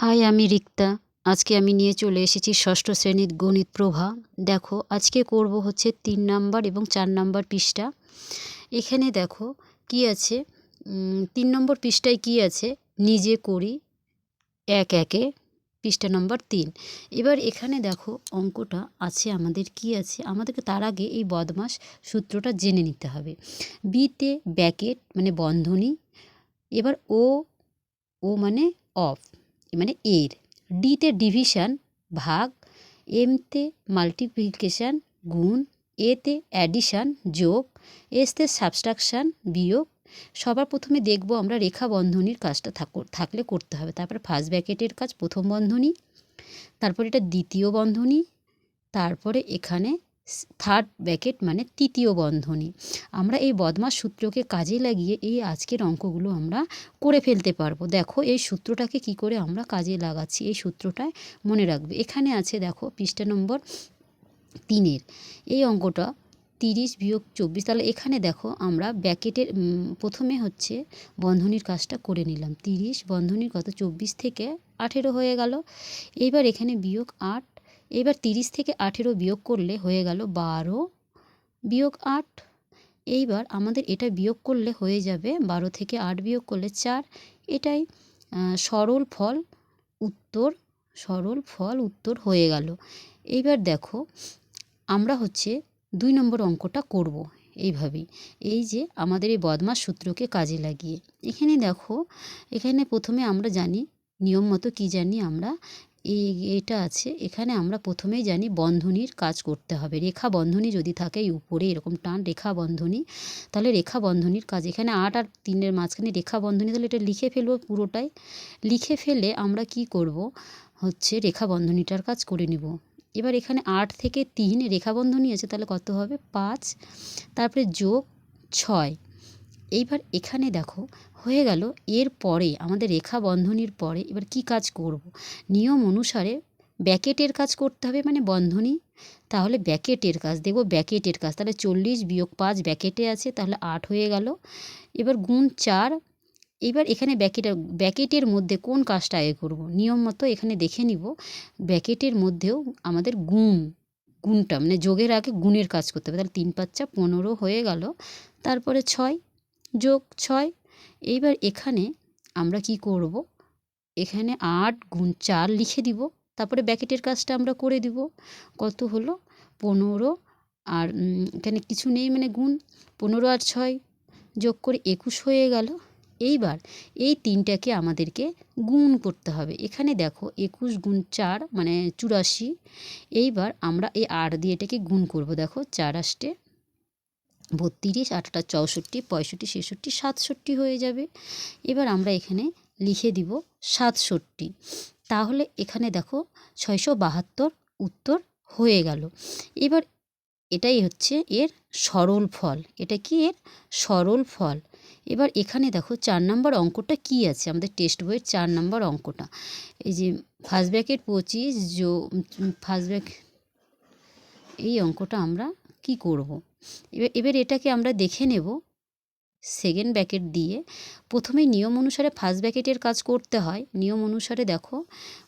High, আমি রিক্তা। আজকে আমি নিয়ে চলে এসেছি ষষ্ঠ শ্রেণির গণিত প্রভা। দেখো, আজকে করব হচ্ছে তিন নাম্বার এবং চার নাম্বার পৃষ্ঠা। এখানে দেখো, কি আছে? তিন নম্বর পৃষ্ঠায় কি আছে? নিজে করি, এক একে, পৃষ্ঠা নম্বর তিন। এবার এখানে দেখো, অঙ্কটা আছে আমাদের, কি আছে? আমাদেরকে তার আগে এই বদমাস সূত্রটা জেনে নিতে হবে। বিতে ব্যাকেট মানে বন্ধনী, এবার ও ও মানে অফ। মানে এর। ডিতে ডিভিশন ভাগ এমতে মাল্টিপ্লিকেশান গুণ এতে অ্যাডিশান যোগ এসতে সাবস্ট্রাকশান বিয়োগ। সবার প্রথমে দেখব আমরা রেখা বন্ধনীর কাজটা থাকলে করতে হবে। তারপরে ফার্স্ট ব্যাকেটের কাজ প্রথম বন্ধনী, তারপর এটা দ্বিতীয় বন্ধনী, তারপরে এখানে থার্ড ব্যাকেট মানে তৃতীয় বন্ধনী। আমরা এই বদমাস সূত্রকে কাজে লাগিয়ে এই আজকের অঙ্কগুলো আমরা করে ফেলতে পারব। দেখো, এই সূত্রটাকে কি করে আমরা কাজে লাগাচ্ছি, এই সূত্রটায় মনে রাখবে। এখানে আছে, দেখো, পৃষ্ঠা নম্বর তিনের। এই অঙ্কটা তিরিশ বিয়োগ চব্বিশ, তাহলে এখানে দেখো, আমরা ব্যাকেটের প্রথমে হচ্ছে বন্ধনীর কাজটা করে নিলাম। তিরিশ বন্ধনীর কত? চব্বিশ থেকে আঠেরো হয়ে গেল। এইবার এখানে বিয়োগ আট এবার তিরিশ থেকে আঠেরো বিয়োগ করলে হয়ে গেল বারো। বিয়োগ আট, এইবার আমাদের এটা বিয়োগ করলে হয়ে যাবে বারো থেকে আট বিয়োগ করলে চার। এটাই সরল ফল, উত্তর, সরল ফল, উত্তর হয়ে গেল। এইবার দেখো, আমরা হচ্ছে দুই নম্বর অঙ্কটা করব এইভাবেই। এই যে আমাদের এই বদমাস সূত্রকে কাজে লাগিয়ে। এখানে দেখো, এখানে প্রথমে আমরা জানি, নিয়ম মতো কী জানি আমরা? এই এটা আছে। এখানে আমরা প্রথমেই জানি বন্ধনীর কাজ করতে হবে। রেখা বন্ধনী যদি থাকে এই উপরে এরকম টান রেখা বন্ধনী, তাহলে রেখা বন্ধনীর কাজ। এখানে আট আর তিনের মাঝখানে রেখা বন্ধনী, তাহলে এটা লিখে ফেলব পুরোটাই। লিখে ফেলে আমরা কি করব? হচ্ছে রেখা বন্ধনীটার কাজ করে নেব। এবার এখানে আট থেকে তিন রেখা বন্ধনী আছে, তাহলে কত হবে? পাঁচ। তারপরে যোগ ছয়। এইবার এখানে দেখো হয়ে গেল। এর পরে, আমাদের রেখা বন্ধনীর পরে এবার কি কাজ করব। নিয়ম অনুসারে ব্যাকেটের কাজ করতে হবে মানে বন্ধনী। তাহলে ব্যাকেটের কাজ, দেখব ব্যাকেটের কাজ। তাহলে চল্লিশ বিয়োগ পাঁচ ব্যাকেটে আছে, তাহলে আট হয়ে গেল। এবার গুণ চার, এবার এখানে ব্যাকেটের ব্যাকেটের মধ্যে কোন কাজটা আগে করব? নিয়ম মতো এখানে দেখে নিব। ব্যাকেটের মধ্যেও আমাদের গুণ, গুণটা মানে যোগের আগে গুণের কাজ করতে হবে। তাহলে তিন পাঁচটা পনেরো হয়ে গেল। তারপরে ছয়, যোগ ছয় এইবার এখানে আমরা কি করব? এখানে আট গুণ চার লিখে দিব। তারপরে ব্যাকেটের কাজটা আমরা করে দিব। কত হলো? পনেরো আর এখানে কিছু নেই মানে গুণ। পনেরো আর ছয় যোগ করে একুশ হয়ে গেল। এইবার এই তিনটাকে আমাদেরকে গুণ করতে হবে। এখানে দেখো একুশ গুণ চার মানে চুরাশি। এইবার আমরা এই আট দিয়ে এটাকে গুণ করব। দেখো চার আষ্টে বত্রিশ, আটটা চৌষট্টি, পঁয়ষট্টি, ছেষট্টি, সাতষট্টি হয়ে যাবে। এবার আমরা এখানে লিখে দিব সাতষট্টি। তাহলে এখানে দেখো ছয়শো বাহাত্তর উত্তর হয়ে গেল। এবার এটাই হচ্ছে এর সরল ফল। এটা কি এর? সরল ফল। এবার এখানে দেখো চার নম্বর অঙ্কটা কি আছে? আমাদের টেক্সট বইয়ের চার নম্বর অঙ্কটা। এই যে ফার্স্ট ব্যাকের পঁচিশ জো ফার্স্ট ব্যাক এই অঙ্কটা আমরা কি করব। এবার এবার এটাকে আমরা দেখে নেব। সেকেন্ড ব্যাকেট দিয়ে। প্রথমে নিয়ম অনুসারে ফার্স্ট ব্যাকেটের কাজ করতে হয়। নিয়ম অনুসারে দেখো,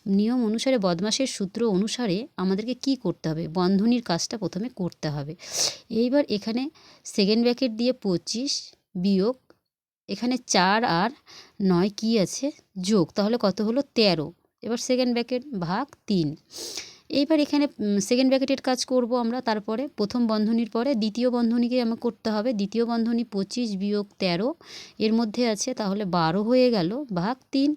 নিয়ম অনুসারে বদমাসের সূত্র অনুসারে আমাদেরকে কি করতে হবে? বন্ধনীর কাজটা প্রথমে করতে হবে। এইবার এখানে সেকেন্ড ব্যাকেট দিয়ে পঁচিশ বিয়োগ, এখানে চার আর নয় কি আছে? যোগ, তাহলে কত হলো? তেরো। এবার সেকেন্ড ব্যাকেট ভাগ তিন। এইবার এখানে সেকেন্ড ব্র্যাকেটের কাজ করব আমরা, তারপরে প্রথম বন্ধনীর পরে দ্বিতীয় বন্ধনীকে আমার করতে হবে। দ্বিতীয় বন্ধনী পঁচিশ বিয়োগ তেরো, এর মধ্যে আছে তাহলে বারো হয়ে গেল, ভাগ তিন।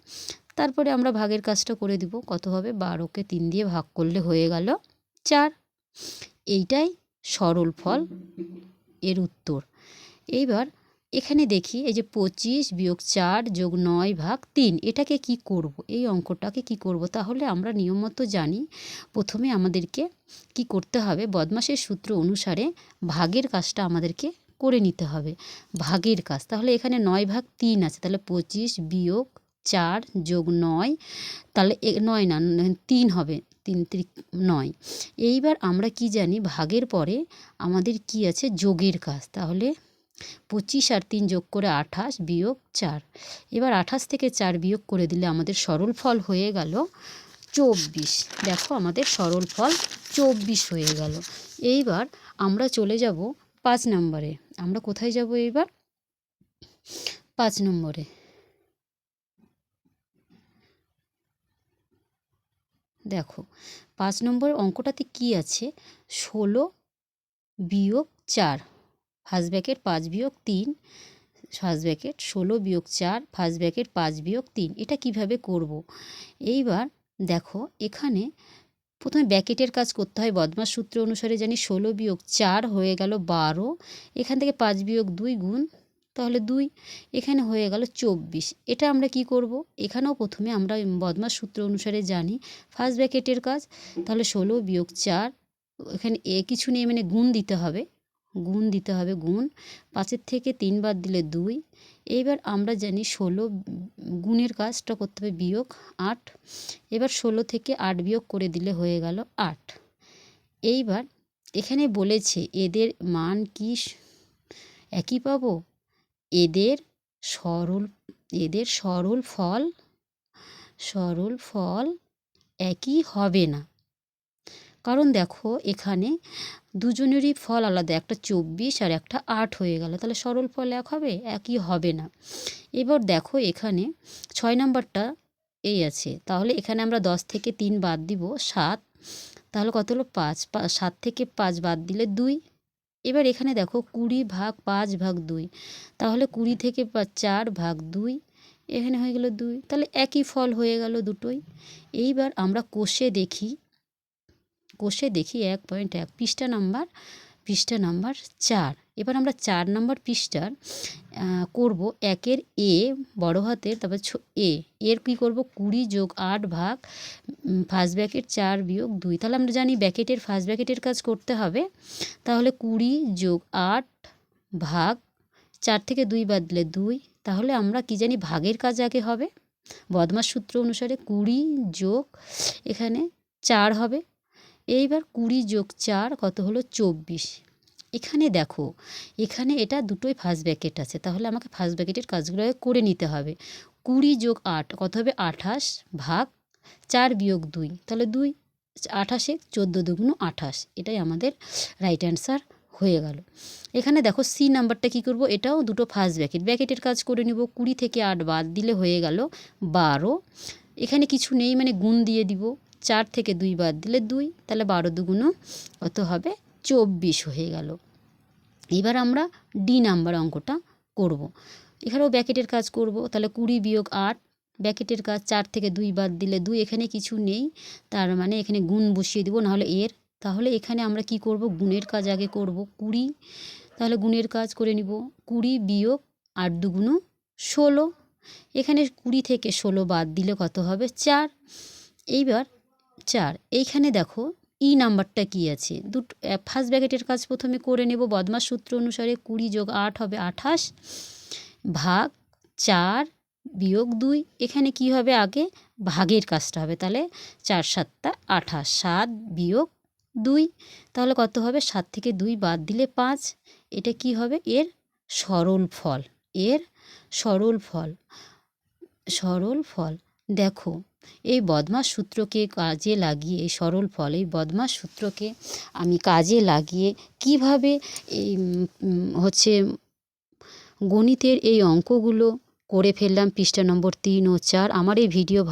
তারপরে আমরা ভাগের কাজটা করে দিব, কত হবে? বারোকে তিন দিয়ে ভাগ করলে হয়ে গেল চার। এইটাই সরল ফল, এর উত্তর। এইবার এখানে দেখি, এই যে পঁচিশ বিয়োগ চার যোগ নয় ভাগ তিন, এটাকে কি করব? এই অঙ্কটাকে কি করব? তাহলে আমরা নিয়ম মতো জানি, প্রথমে আমাদেরকে কি করতে হবে? বদমাসের সূত্র অনুসারে ভাগের কাজটা আমাদেরকে করে নিতে হবে, ভাগের কাজ। তাহলে এখানে নয় ভাগ তিন আছে, তাহলে পঁচিশ বিয়োগ চার যোগ নয়, তাহলে নয় না, তিন হবে, তিন তিরিক নয়। এইবার আমরা কি জানি, ভাগের পরে আমাদের কি আছে? যোগের কাজ। তাহলে পঁচিশ আর তিন যোগ করে আঠাশ বিয়োগ চার। এবার আঠাশ থেকে চার বিয়োগ করে দিলে আমাদের সরল ফল হয়ে গেল চব্বিশ। দেখো আমাদের সরল ফল চব্বিশ হয়ে গেল। এইবার আমরা চলে যাব পাঁচ নম্বরে। আমরা কোথায় যাব এইবার? পাঁচ নম্বরে। দেখো, পাঁচ নম্বর অঙ্কটাতে কি আছে? ষোলো বিয়োগ চার। ফার্স্ট ব্র্যাকেট পাঁচ বিয়োগ তিন, ফার্স্ট ব্র্যাকেট ষোলো বিয়োগ চার, ফার্স্ট ব্র্যাকেট পাঁচ বিয়োগ তিন। এটা কীভাবে করব। এইবার দেখো, এখানে প্রথমে ব্যাকেটের কাজ করতে হয় বদমাস সূত্র অনুসারে জানি ষোলো বিয়োগ চার হয়ে গেল বারো। এখান থেকে পাঁচ বিয়োগ দুই গুণ, তাহলে দুই। এখানে হয়ে গেল চব্বিশ। এটা আমরা কি করব? এখানেও প্রথমে আমরা বদমাস সূত্র অনুসারে জানি ফার্স্ট ব্র্যাকেটের কাজ, তাহলে ষোলো বিয়োগ চার, এখানে এ কিছু নেই মানে গুণ দিতে হবে। গুণ দিতে হবে, গুণ। পাঁচের থেকে তিন বাদ দিলে দুই। এইবার আমরা জানি ষোলো গুণের কাজটা করতে হবে বিয়োগ আট। এবার ষোলো থেকে আট বিয়োগ করে দিলে হয়ে গেল আট। এইবার এখানে বলেছে এদের মান কি? একই পাবো? এদের সরল এদের সরল ফল সরল ফল একই হবে না। কারণ দেখো এখানে দুজনেরই ফল আলাদা, একটা চব্বিশ আর একটা আট হয়ে গেল। তাহলে সরল ফল এক হবে? একই হবে না। এবার দেখো এখানে ছয় নাম্বারটা এই আছে। তাহলে এখানে আমরা দশ থেকে তিন বাদ দিব, সাত। তাহলে কত হলো? পাঁচ। সাত থেকে পাঁচ বাদ দিলে দুই। এবার এখানে দেখো কুড়ি ভাগ পাঁচ ভাগ দুই। তাহলে কুড়ি থেকে চার ভাগ দুই। এখানে হয়ে গেল দুই। তাহলে একই ফল হয়ে গেল দুটোই। এইবার আমরা কোষে দেখি কোষে দেখি এক পয়েন্ট এক, পৃষ্ঠা নাম্বার পৃষ্ঠা নাম্বার চার। এবার আমরা চার নাম্বার পৃষ্ঠার করব একের এ, বড় হাতের, তারপর এ। এর কী করব? কুড়ি যোগ আট ভাগ ফার্স্ট ব্যাকেট চার বিয়োগ দুই। তাহলে আমরা জানি ব্যাকেটের ফার্স্ট ব্যাকেটের কাজ করতে হবে। তাহলে কুড়ি যোগ আট ভাগ, চার থেকে দুই বাদ দিলে দুই। তাহলে আমরা কি জানি ভাগের কাজ আগে হবে। বদমাস সূত্র অনুসারে কুড়ি যোগ এখানে চার হবে। এইবার কুড়ি যোগ চার কত হলো চব্বিশ। এখানে দেখো, এখানে এটা দুটোই ফার্স্ট ব্যাকেট আছে, তাহলে আমাকে ফার্স্ট ব্যাকেটের কাজগুলো করে নিতে হবে। কুড়ি যোগ আট কত হবে? আঠাশ ভাগ চার বিয়োগ দুই, তাহলে দুই, আঠাশে চোদ্দ দুগুণ আঠাশ, এটাই আমাদের রাইট অ্যান্সার হয়ে গেল। এখানে দেখো সি নাম্বারটা কী করব? এটাও দুটো ফার্স্ট ব্যাকেট ব্যাকেটের কাজ করে নিব, কুড়ি থেকে আট বাদ দিলে হয়ে গেল বারো। এখানে কিছু নেই মানে গুণ দিয়ে দিব। চার থেকে দুই বাদ দিলে দুই, তাহলে বারো দুগুণও কত হবে? চব্বিশ হয়ে গেল। এবার আমরা ডি নাম্বার অঙ্কটা করব। এখানেও ব্যাকেটের কাজ করব, তাহলে কুড়ি বিয়োগ আট, ব্যাকেটের কাজ চার থেকে দুই বাদ দিলে দুই, এখানে কিছু নেই, তার মানে এখানে গুণ বসিয়ে দেবো, নাহলে এর, তাহলে এখানে আমরা কি করব? গুণের কাজ আগে করব, কুড়ি, তাহলে গুণের কাজ করে নিব, কুড়ি বিয়োগ আট দুগুণ ষোলো, এখানে কুড়ি থেকে ষোলো বাদ দিলে কত হবে? চার। এইবার চার, এইখানে দেখো ই নাম্বারটা কি আছে? দুটো ফার্স্ট ব্র্যাকেটের কাজ প্রথমে করে নেব, বদমাস সূত্র অনুসারে কুড়ি যোগ আট হবে আঠাশ, ভাগ চার বিয়োগ দুই, এখানে কি হবে আগে? ভাগের কাজটা হবে, তাহলে চার সাতটা আঠাশ, সাত বিয়োগ দুই, তাহলে কত হবে? সাত থেকে দুই বাদ দিলে পাঁচ, এটা কি হবে? এর সরল ফল, এর সরল ফল সরল ফল। দেখো, এই বদমাস সূত্রকে কাজে লাগিয়ে সরল ফল এই বদমাস সূত্রকে আমি কাজে লাগিয়ে কীভাবে এই হচ্ছে গণিতের এই অঙ্কগুলো করে ফেললাম পৃষ্ঠা নম্বর তিন ও চার। আমার এই ভিডিও ভালো